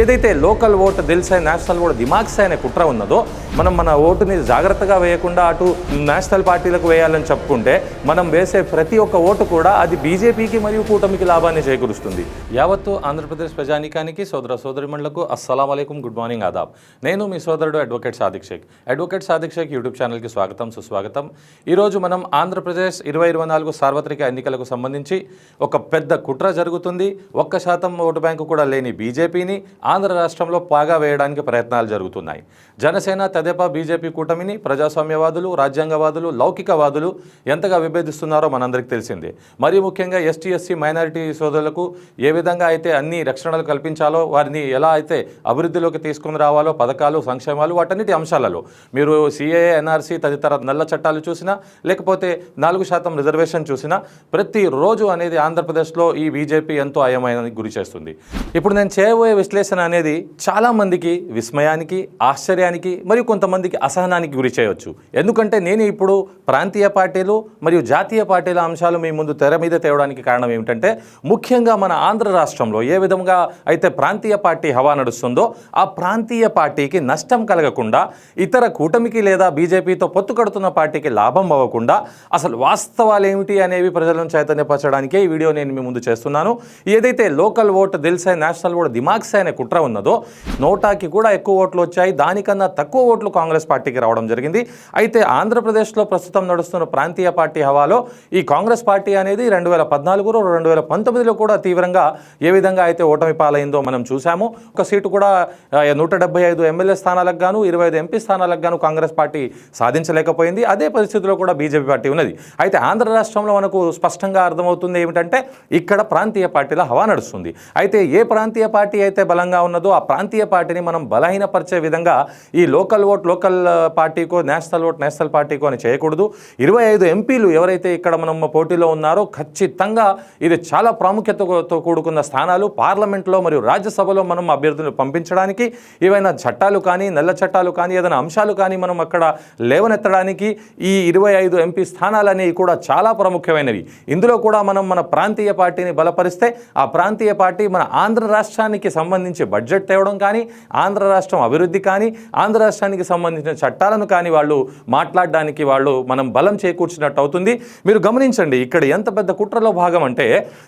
ఏదైతే local vote తెలిసే national vote దిమాగ్స్ అనే కుట్ర ఉన్నదో మనం మన ఓటుని జాగ్రత్తగా వేయకుండా అటు నేషనల్ పార్టీలకు వేయాలని చెప్పుకుంటే మనం వేసే ప్రతి ఒక్క ఓటు కూడా అది బీజేపీకి మరియు కూటమికి లాభాన్ని చేకూరుస్తుంది. యావత్తు ఆంధ్రప్రదేశ్ ప్రజానీకానికి సోదర సోదరిమండలకు అస్సలం అయికం గుడ్ మార్నింగ్ ఆదాబ్. నేను మీ సోదరుడు advocate Sadiq Shaikh. Advocate Sadiq Shaikh YouTube ఛానల్కి స్వాగతం సుస్వాగతం. ఈరోజు మనం ఆంధ్రప్రదేశ్ ఇరవై ఇరవై నాలుగు సార్వత్రిక ఎన్నికలకు సంబంధించి ఒక పెద్ద కుట్ర జరుగుతుంది. ఒక్క శాతం ఓటు బ్యాంకు కూడా లేని బీజేపీని ఆంధ్ర రాష్ట్రంలో పాగా వేయడానికి ప్రయత్నాలు జరుగుతున్నాయి. జనసేన తెదేపా బీజేపీ కూటమిని ప్రజాస్వామ్యవాదులు రాజ్యాంగవాదులు లౌకికవాదులు ఎంతగా విభేదిస్తున్నారో మనందరికీ తెలిసిందే. మరీ ముఖ్యంగా ఎస్టీ ఎస్సీ మైనారిటీ సోదరులకు ఏ విధంగా అయితే అన్ని రక్షణలు కల్పించాలో వారిని ఎలా అయితే అభివృద్ధిలోకి తీసుకుని రావాలో పథకాలు సంక్షేమాలు వాటన్నిటి అంశాలలో మీరు సిఏఏ ఎన్ఆర్సీ తదితర నల్ల చట్టాలు చూసినా లేకపోతే నాలుగు శాతం రిజర్వేషన్ చూసినా ప్రతిరోజు అనేది ఆంధ్రప్రదేశ్లో ఈ బీజేపీ ఎంతో అయమైన గురి చేస్తుంది. ఇప్పుడు నేను చేయబోయే విశ్లేషణ అనేది చాలామందికి విస్మయానికి ఆశ్చర్యానికి మరియు కొంతమందికి అసహనానికి గురి చేయవచ్చు ఎందుకంటే నేను ఇప్పుడు ప్రాంతీయ పార్టీలు మరియు జాతీయ పార్టీల అంశాలు మీ ముందు తెర మీద తేవడానికి కారణం ఏమిటంటే ముఖ్యంగా మన ఆంధ్ర రాష్ట్రంలో ఏ విధంగా అయితే ప్రాంతీయ పార్టీ హవా నడుస్తుందో ఆ ప్రాంతీయ పార్టీకి నష్టం కలగకుండా ఇతర కూటమికి లేదా బీజేపీతో పొత్తు కడుతున్న పార్టీకి లాభం అవ్వకుండా అసలు వాస్తవాలు ఏమిటి అనేవి ప్రజలను చైతన్యపరచడానికే ఈ వీడియో నేను మీ ముందు చేస్తున్నాను. ఏదైతే లోకల్ ఓట్ దిల్సే నేషనల్ ఓట్ దిమాగ్సే అనే కుట్ర ఉన్నదో నోటాకి కూడా ఎక్కువ ఓట్లు వచ్చాయి. దానికన్నా తక్కువ ఓట్లు కాంగ్రెస్ పార్టీకి రావడం జరిగింది. అయితే ఆంధ్రప్రదేశ్లో ప్రస్తుతం నడుస్తున్న ప్రాంతీయ పార్టీ హవాలో ఈ కాంగ్రెస్ పార్టీ అనేది రెండు వేల పద్నాలుగులో రెండు వేల పంతొమ్మిదిలో కూడా తీవ్రంగా ఏ విధంగా అయితే ఓటమి పాలైందో మనం చూసాము ఒక సీటు కూడా నూట డెబ్బై ఐదు ఎమ్మెల్యే స్థానాలకు గాను ఇరవై ఐదు ఎంపీ స్థానాలకు గాను కాంగ్రెస్ పార్టీ సాధించలేకపోయింది. అదే పరిస్థితిలో కూడా బీజేపీ పార్టీ ఉన్నది. అయితే ఆంధ్ర రాష్ట్రంలో మనకు స్పష్టంగా అర్థమవుతుంది ఏమిటంటే ఇక్కడ ప్రాంతీయ పార్టీల హవా నడుస్తుంది. అయితే ఏ ప్రాంతీయ పార్టీ అయితే బలంగా ఉన్నదో ఆ ప్రాంతీయ పార్టీని మనం బలహీనపరిచే విధంగా ఈ లోకల్ ఓట్ లోకల్ పార్టీకో నేషనల్ ఓట్ నేషనల్ పార్టీకో అని చేయకూడదు. ఇరవై ఐదు ఎంపీలు ఎవరైతే ఇక్కడ మనం పోటీలో ఉన్నారో ఖచ్చితంగా ఇది చాలా ప్రాముఖ్యతతో కూడుకున్న స్థానాలు పార్లమెంట్లో మరియు రాజ్యసభలో మనం అభ్యర్థులను పంపించడానికి ఏవైనా చట్టాలు కానీ నల్ల చట్టాలు కానీ ఏదైనా అంశాలు కానీ మనం అక్కడ లేవనెత్తడానికి ఈ ఇరవై ఐదు ఎంపీ స్థానాలనేవి కూడా చాలా ప్రాముఖ్యమైనవి. ఇందులో కూడా మనం మన ప్రాంతీయ పార్టీని బలపరిస్తే ఆ ప్రాంతీయ పార్టీ మన ఆంధ్ర రాష్ట్రానికి సంబంధించి బడ్జెట్ తేవడం కానీ ఆంధ్ర రాష్ట్రం అభివృద్ధి కానీ ఆంధ్ర రాష్ట్రానికి సంబంధించిన చట్టాలను కానీ వాళ్ళు మాట్లాడడానికి వాళ్ళు మనం బలం చేకూర్చినట్టు అవుతుంది. మీరు గమనించండి ఇక్కడ ఎంత పెద్ద కుట్రలో భాగం అంటే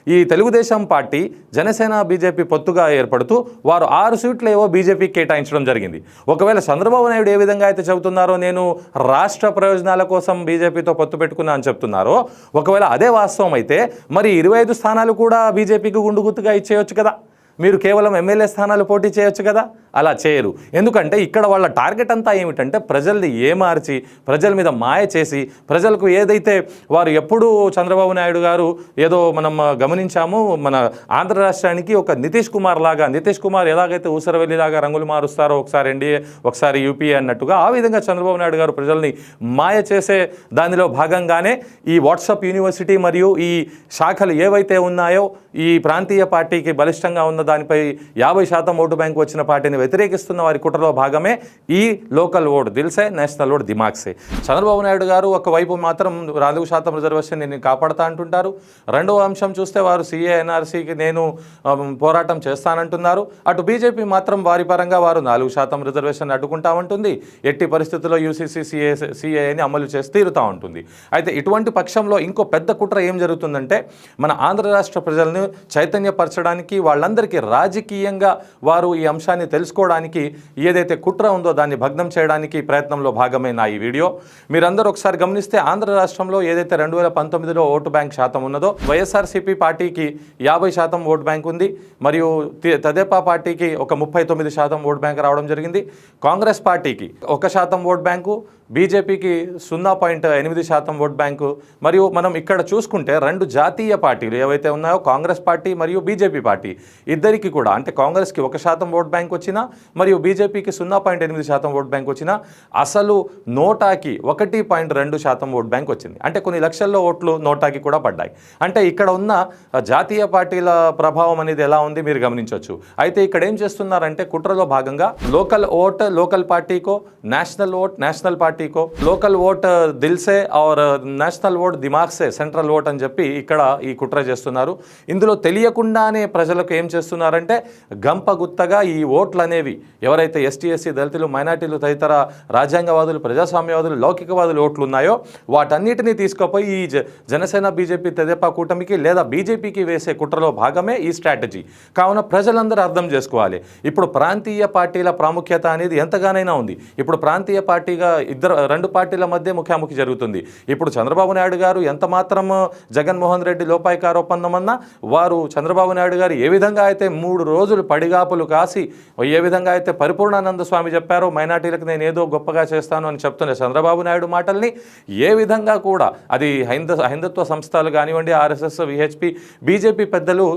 ఈ తెలుగుదేశం పార్టీ జనసేన బీజేపీ పొత్తుగా ఏర్పడుతూ వారు ఆరు సీట్లు ఏవో బీజేపీకి కేటాయించడం జరిగింది. ఒకవేళ చంద్రబాబు నాయుడు ఏ విధంగా అయితే చెబుతున్నారో నేను రాష్ట్ర ప్రయోజనాల కోసం బీజేపీతో పొత్తు పెట్టుకున్నా అని చెప్తున్నారో ఒకవేళ అదే వాస్తవం అయితే మరి ఇరవై ఐదు స్థానాలు కూడా బీజేపీకి గుండు గుర్తుగా ఇచ్చేయొచ్చు కదా? మీరు కేవలం ఎమ్మెల్యే స్థానాలు పోటీ చేయొచ్చు కదా? అలా చేయరు. ఎందుకంటే ఇక్కడ వాళ్ళ టార్గెట్ అంతా ఏమిటంటే ప్రజల్ని ఏమార్చి ప్రజల మీద మాయ చేసి ప్రజలకు ఏదైతే వారు ఎప్పుడూ చంద్రబాబు నాయుడు గారు ఏదో మనం గమనించాము మన ఆంధ్ర రాష్ట్రానికి ఒక నితీష్ కుమార్ లాగా నితీష్ కుమార్ ఎలాగైతే ఊసరవెల్లిలాగా రంగులు మారుస్తారో ఒకసారి ఎన్డీఏ ఒకసారి యూపీఏ అన్నట్టుగా ఆ విధంగా చంద్రబాబు నాయుడు గారు ప్రజల్ని మాయ చేసే దానిలో భాగంగానే ఈ వాట్సాప్ యూనివర్సిటీ మరియు ఈ శాఖలు ఏవైతే ఉన్నాయో ఈ ప్రాంతీయ పార్టీకి బలిష్టంగా ఉన్న దానిపై యాభై శాతం ఓటు బ్యాంకు వచ్చిన పార్టీని వ్యతిరేకిస్తున్న వారి కుట్రలో భాగమే ఈ లోకల్ ఓటు. దిల్సే నేషనల్ ఓటు దిమాక్సే చంద్రబాబు నాయుడు గారు ఒకవైపు మాత్రం నాలుగు శాతం రిజర్వేషన్ నేను కాపాడుతా అంటుంటారు. రెండవ అంశం చూస్తే వారు సిఏ ఎన్ఆర్సీకి నేను పోరాటం చేస్తానంటున్నారు. అటు బీజేపీ మాత్రం వారి పరంగా వారు నాలుగు శాతం రిజర్వేషన్ అడ్డుకుంటామంటుంది ఎట్టి పరిస్థితుల్లో యూసీసీ సిఏ సిఏని అమలు చేసి తీరుతా ఉంటుంది. అయితే ఇటువంటి పక్షంలో ఇంకో పెద్ద కుట్ర ఏం జరుగుతుందంటే మన ఆంధ్ర రాష్ట్ర ప్రజలను చైతన్యపరచడానికి వాళ్ళందరికీ రాజకీయంగా వారు ఈ అంశాన్ని తెలుసుకోవడానికి ఏదైతే కుట్ర ఉందో దాన్ని భగ్నం చేయడానికి ప్రయత్నంలో భాగమైన ఈ వీడియో. మీరందరూ ఒకసారి గమనిస్తే ఆంధ్ర రాష్ట్రంలో ఏదైతే రెండు వేల పంతొమ్మిదిలో ఓటు బ్యాంక్ శాతం ఉన్నదో వైఎస్ఆర్సీపీ పార్టీకి యాభై శాతం ఓటు బ్యాంక్ ఉంది. మరియు తదేపా పార్టీకి ఒక ముప్పై తొమ్మిది శాతం ఓటు బ్యాంక్ రావడం జరిగింది. కాంగ్రెస్ పార్టీకి ఒక శాతం ఓటు బ్యాంకు బీజేపీకి సున్నా పాయింట్ ఎనిమిది శాతం ఓట్ బ్యాంకు. మరియు మనం ఇక్కడ చూసుకుంటే రెండు జాతీయ పార్టీలు ఏవైతే ఉన్నాయో కాంగ్రెస్ పార్టీ మరియు బీజేపీ పార్టీ ఇద్దరికి కూడా అంటే కాంగ్రెస్కి ఒక శాతం ఓట్ బ్యాంక్ వచ్చినా మరియు బీజేపీకి సున్నా పాయింట్ ఎనిమిది శాతం ఓట్ బ్యాంక్ వచ్చినా అసలు నోటాకి ఒకటి పాయింట్ రెండు శాతం ఓట్ బ్యాంక్ వచ్చింది. అంటే కొన్ని లక్షల్లో ఓట్లు నోటాకి కూడా పడ్డాయి. అంటే ఇక్కడ ఉన్న జాతీయ పార్టీల ప్రభావం అనేది ఎలా ఉంది మీరు గమనించవచ్చు. అయితే ఇక్కడ ఏం చేస్తున్నారంటే కుట్రలో భాగంగా local vote local పార్టీకో national vote national party party కో లోకల్ ఓట్ దిల్సే ఆర్ నేషనల్ ఓట్ దిమాగ్సే సెంట్రల్ ఓట్ అని చెప్పి ఇక్కడ ఈ కుట్ర చేస్తున్నారు. ఇందులో తెలియకుండానే ప్రజలకు ఏం చేస్తున్నారంటే గంప గుత్తగా ఈ ఓట్లు అనేవి ఎవరైతే ఎస్టీ ఎస్సీ దళితులు మైనార్టీలు తదితర రాజ్యాంగవాదులు ప్రజాస్వామ్యవాదులు లౌకికవాదులు ఓట్లు ఉన్నాయో వాటన్నిటినీ తీసుకుపోయి ఈ జనసేన బీజేపీ తెదేపా కూటమికి లేదా బీజేపీకి వేసే కుట్రలో భాగమే ఈ స్ట్రాటజీ. కావున ప్రజలందరూ అర్థం చేసుకోవాలి. ఇప్పుడు ప్రాంతీయ పార్టీల ప్రాముఖ్యత అనేది ఎంతగానైనా ఉంది. ఇప్పుడు ప్రాంతీయ పార్టీగా ఇద్దరు ఇద్దరు రెండు పార్టీల మధ్య ముఖాముఖి జరుగుతుంది. ఇప్పుడు చంద్రబాబు నాయుడు గారు ఎంత మాత్రం జగన్మోహన్ రెడ్డి లోపాయికార ఒప్పందం అన్నా వారు చంద్రబాబు నాయుడు గారు ఏ విధంగా అయితే మూడు రోజులు పడిగాపులు కాసి ఏ విధంగా అయితే పరిపూర్ణానంద స్వామి చెప్పారో మైనార్టీలకు నేను ఏదో గొప్పగా చేస్తాను అని చెప్తున్న చంద్రబాబు నాయుడు మాటల్ని ఏ విధంగా కూడా అది హైంద హైందత్వ సంస్థలు కానివ్వండి ఆర్ఎస్ఎస్ విహెచ్పి బీజేపీ పెద్దలు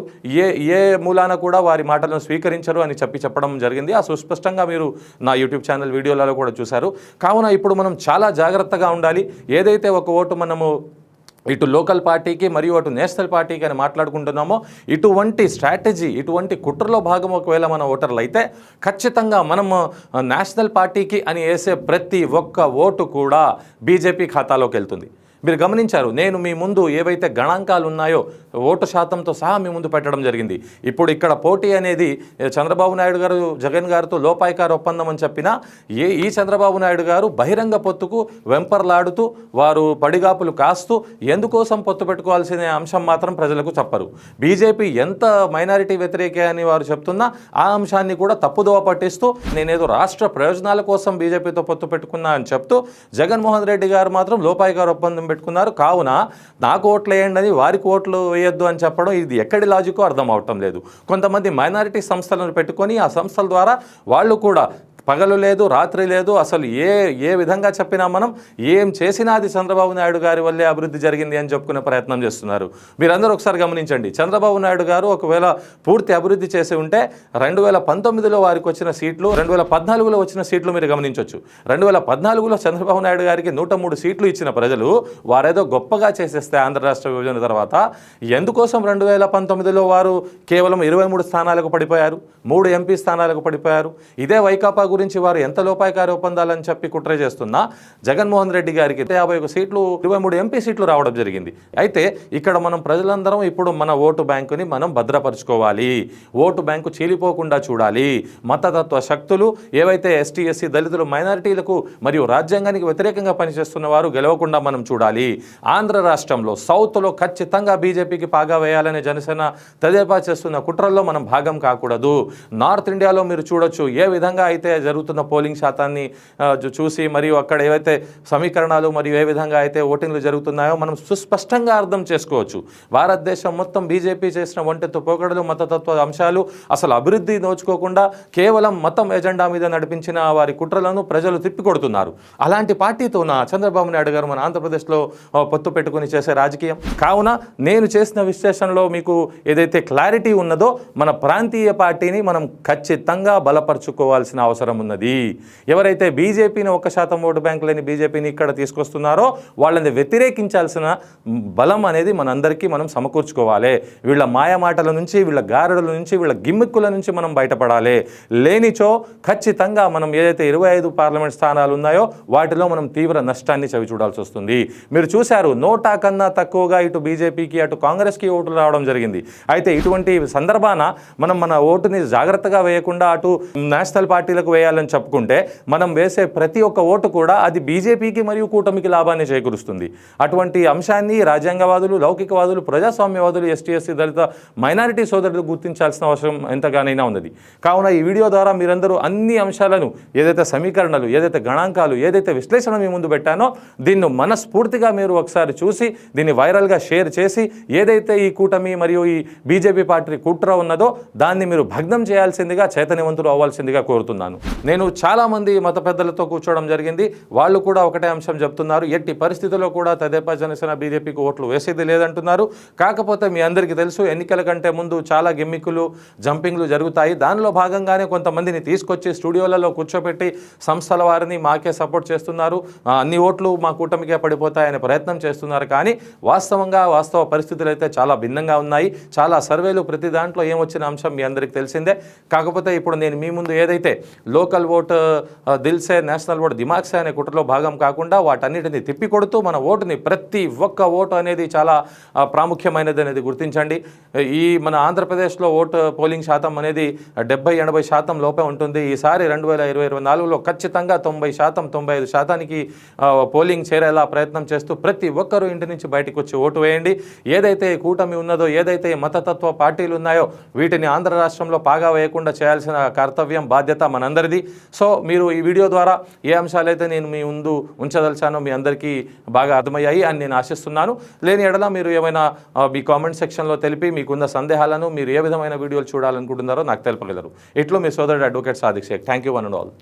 ఏ ఏ మూలాన కూడా వారి మాటలను స్వీకరించరు అని చెప్పి చెప్పడం జరిగింది. ఆ సుస్పష్టంగా మీరు నా యూట్యూబ్ ఛానల్ వీడియోలలో కూడా చూశారు. కావున ఇప్పుడు మనం చాలా జాగ్రత్తగా ఉండాలి. ఏదైతే ఒక ఓటు మనము ఇటు లోకల్ పార్టీకి మరియు అటు నేషనల్ పార్టీకి అని మాట్లాడుకుంటున్నామో ఇటువంటి స్ట్రాటజీ ఇటువంటి కుట్రలో భాగం ఒకవేళ మన ఓటర్లు అయితే ఖచ్చితంగా మనం నేషనల్ పార్టీకి అని వేసే ప్రతి ఒక్క ఓటు కూడా బీజేపీ ఖాతాలోకి వెళ్తుంది. మీరు గమనించారు నేను మీ ముందు ఏవైతే గణాంకాలు ఉన్నాయో ఓటు శాతంతో సహా మీ ముందు పెట్టడం జరిగింది. ఇప్పుడు ఇక్కడ పోటీ అనేది చంద్రబాబు నాయుడు గారు జగన్ గారితో లోపాయికార ఒప్పందం అని చెప్పినా ఏ ఈ చంద్రబాబు నాయుడు గారు బహిరంగ పొత్తుకు వెంపర్లాడుతూ వారు పడిగాపులు కాస్తూ ఎందుకోసం పొత్తు పెట్టుకోవాల్సిన అంశం మాత్రం ప్రజలకు చెప్పరు. బీజేపీ ఎంత మైనారిటీ వ్యతిరేక అని వారు చెప్తున్నా ఆ అంశాన్ని కూడా తప్పుదోవ పట్టిస్తూ నేనేదో రాష్ట్ర ప్రయోజనాల కోసం బీజేపీతో పొత్తు పెట్టుకున్నా అని చెప్తూ జగన్మోహన్ రెడ్డి గారు మాత్రం లోపాయికార ఒప్పందం పెట్టుకున్నారు. కావున నాకు ఓట్లు వేయండి అని వారికి ఓట్లు వేయొద్దు అని చెప్పడం ఇది ఎక్కడి లాజికో అర్థం అవటం లేదు. కొంతమంది మైనారిటీ సంస్థలను పెట్టుకొని ఆ సంస్థల ద్వారా వాళ్ళు కూడా పగలు లేదు రాత్రి లేదు అసలు ఏ ఏ విధంగా చెప్పినా మనం ఏం చేసినా అది చంద్రబాబు నాయుడు గారి వల్లే అభివృద్ధి జరిగింది అని చెప్పుకునే ప్రయత్నం చేస్తున్నారు. మీరందరూ ఒకసారి గమనించండి. చంద్రబాబు నాయుడు గారు ఒకవేళ పూర్తి అభివృద్ధి చేసి ఉంటే రెండు వేల పంతొమ్మిదిలో వారికి వచ్చిన సీట్లు రెండు వేల పద్నాలుగులో వచ్చిన సీట్లు మీరు గమనించవచ్చు రెండు వేల పద్నాలుగులో చంద్రబాబు నాయుడు గారికి నూట మూడు సీట్లు ఇచ్చిన ప్రజలు వారేదో గొప్పగా చేసేస్తే ఆంధ్ర రాష్ట్ర విభజన తర్వాత ఎందుకోసం రెండు వేల పంతొమ్మిదిలో వారు కేవలం ఇరవై మూడు స్థానాలకు పడిపోయారు? మూడు ఎంపీ స్థానాలకు పడిపోయారు? ఇదే వైకాపా గురించి వారు ఎంత లోపాయకారి ఒప్పందాలని చెప్పి కుట్ర చేస్తున్నా జగన్మోహన్ రెడ్డి గారికి యాభై ఒక సీట్లు ఇరవై మూడు ఎంపీ సీట్లు రావడం జరిగింది. అయితే ఇక్కడ మనం ప్రజలందరం ఇప్పుడు మన ఓటు బ్యాంకుని మనం భద్రపరుచుకోవాలి. ఓటు బ్యాంకు చీలిపోకుండా చూడాలి. మతతత్వ శక్తులు ఏవైతే ఎస్టీ ఎస్సీ దళితులు మైనారిటీలకు మరియు రాజ్యాంగానికి వ్యతిరేకంగా పనిచేస్తున్న వారు గెలవకుండా మనం చూడాలి. ఆంధ్ర రాష్ట్రంలో సౌత్లో ఖచ్చితంగా బీజేపీకి పాగా వేయాలనే జనసేన తదేపా చేస్తున్న కుట్రల్లో మనం భాగం కాకూడదు. నార్త్ ఇండియాలో మీరు చూడొచ్చు ఏ విధంగా అయితే జరుగుతున్న పోలింగ్ శాతాన్ని చూసి మరియు అక్కడ ఏవైతే సమీకరణాలు మరియు ఏ విధంగా అయితే ఓటింగ్లు జరుగుతున్నాయో మనం సుస్పష్టంగా అర్థం చేసుకోవచ్చు. భారతదేశం మొత్తం బీజేపీ చేసిన ఒంటెత్తు పోకడలు మతతత్వ అంశాలు అసలు అభివృద్ధి నోచుకోకుండా కేవలం మతం ఎజెండా మీద నడిపించిన వారి కుట్రలను ప్రజలు తిప్పికొడుతున్నారు. అలాంటి పార్టీతో నా చంద్రబాబు నాయుడు గారు మన ఆంధ్రప్రదేశ్లో పొత్తు పెట్టుకుని చేసే రాజకీయం? కావున నేను చేసిన విశ్లేషణలో మీకు ఏదైతే క్లారిటీ ఉన్నదో మన ప్రాంతీయ పార్టీని మనం ఖచ్చితంగా బలపరుచుకోవాల్సిన అవసరం ఉన్నది. ఎవరైతే బీజేపీని ఒక శాతం ఓటు బ్యాంకు లేని బీజేపీని ఇక్కడ తీసుకొస్తున్నారో వాళ్ళని వ్యతిరేకించాల్సిన బలం అనేది మనందరికీ మనం సమకూర్చుకోవాలి. వీళ్ళ మాయమాటల నుంచి వీళ్ళ గారడుల నుంచి వీళ్ళ గిమ్మిక్కుల నుంచి మనం బయటపడాలి. లేనిచో ఖచ్చితంగా మనం ఏదైతే ఇరవై ఐదు పార్లమెంట్ స్థానాలు ఉన్నాయో వాటిలో మనం తీవ్ర నష్టాన్ని చవి చూడాల్సి వస్తుంది. మీరు చూశారు నోటా కన్నా తక్కువగా ఇటు బీజేపీకి అటు కాంగ్రెస్కి ఓట్లు రావడం జరిగింది. అయితే ఇటువంటి సందర్భాన మనం మన ఓటుని జాగ్రత్తగా వేయకుండా అటు నేషనల్ పార్టీలకు చేయాలని చెప్పుకుంటే మనం వేసే ప్రతి ఒక్క ఓటు కూడా అది బీజేపీకి మరియు కూటమికి లాభాన్ని చేకూరుస్తుంది. అటువంటి అంశాన్ని రాజ్యాంగవాదులు లౌకికవాదులు ప్రజాస్వామ్యవాదులు ఎస్టీ ఎస్సీ దళిత మైనారిటీ సోదరులు గుర్తించాల్సిన అవసరం ఎంతగానైనా ఉన్నది. కావున ఈ వీడియో ద్వారా మీరందరూ అన్ని అంశాలను ఏదైతే సమీకరణలు ఏదైతే గణాంకాలు ఏదైతే విశ్లేషణ మీ ముందు పెట్టానో దీన్ని మనస్ఫూర్తిగా మీరు ఒకసారి చూసి దీన్ని వైరల్గా షేర్ చేసి ఏదైతే ఈ కూటమి మరియు ఈ బీజేపీ పార్టీ కుట్ర ఉన్నదో దాన్ని మీరు భగ్నం చేయాల్సిందిగా చైతన్యవంతులు అవ్వాల్సిందిగా కోరుతున్నాను. నేను చాలామంది మత పెద్దలతో కూర్చోవడం జరిగింది. వాళ్ళు కూడా ఒకటే అంశం చెప్తున్నారు. ఎట్టి పరిస్థితుల్లో కూడా తెదేపా జనసేన బీజేపీకి ఓట్లు వేసేది లేదంటున్నారు. కాకపోతే మీ అందరికీ తెలుసు ఎన్నికల కంటే ముందు చాలా గిమ్మికులు జంపింగ్లు జరుగుతాయి. దానిలో భాగంగానే కొంతమందిని తీసుకొచ్చి స్టూడియోలలో కూర్చోబెట్టి సంస్థల వారిని మాకే సపోర్ట్ చేస్తున్నారు. అన్ని ఓట్లు మా కూటమికే పడిపోతాయనే ప్రయత్నం చేస్తున్నారు. కానీ వాస్తవంగా వాస్తవ పరిస్థితులు అయితే చాలా భిన్నంగా ఉన్నాయి. చాలా సర్వేలు ప్రతి దాంట్లో ఏమొచ్చిన అంశం మీ అందరికీ తెలిసిందే. కాకపోతే ఇప్పుడు నేను మీ ముందు ఏదైతే లోకల్ ఓట్ దిల్సే నేషనల్ ఓట్ దిమాక్సే అనే కుట్రలో భాగం కాకుండా వాటన్నిటిని తిప్పికొడుతూ మన ఓటుని ప్రతి ఒక్క ఓటు అనేది చాలా ప్రాముఖ్యమైనది అనేది గుర్తించండి. ఈ మన ఆంధ్రప్రదేశ్లో ఓటు పోలింగ్ శాతం అనేది డెబ్బై ఎనభై శాతం లోపే ఉంటుంది. ఈసారి రెండు వేల ఇరవై ఇరవై నాలుగులో ఖచ్చితంగా తొంభై శాతం తొంభై ఐదు శాతానికి పోలింగ్ చేరేలా ప్రయత్నం చేస్తూ ప్రతి ఒక్కరూ ఇంటి నుంచి బయటకు వచ్చి ఓటు వేయండి. ఏదైతే కూటమి ఉన్నదో ఏదైతే మతతత్వ పార్టీలు ఉన్నాయో వీటిని ఆంధ్ర రాష్ట్రంలో పాగా వేయకుండా చేయాల్సిన కర్తవ్యం బాధ్యత మనందరిది సో మీరు ఈ వీడియో ద్వారా ఏ అంశాలైతే నేను మీ ముందు ఉంచదలిచానో మీ అందరికీ బాగా అర్థమయ్యాయి అని నేను ఆశిస్తున్నాను. లేని ఎడల మీరు ఏమైనా మీ కామెంట్ సెక్షన్లో తెలిపి మీకున్న సందేహాలను మీరు ఏ విధమైన వీడియోలు చూడాలనుకుంటున్నారో నాకు తెలుపగలరు. ఇట్లో మీ సోదరుడు advocate Sadiq Shaikh. Thank you one and all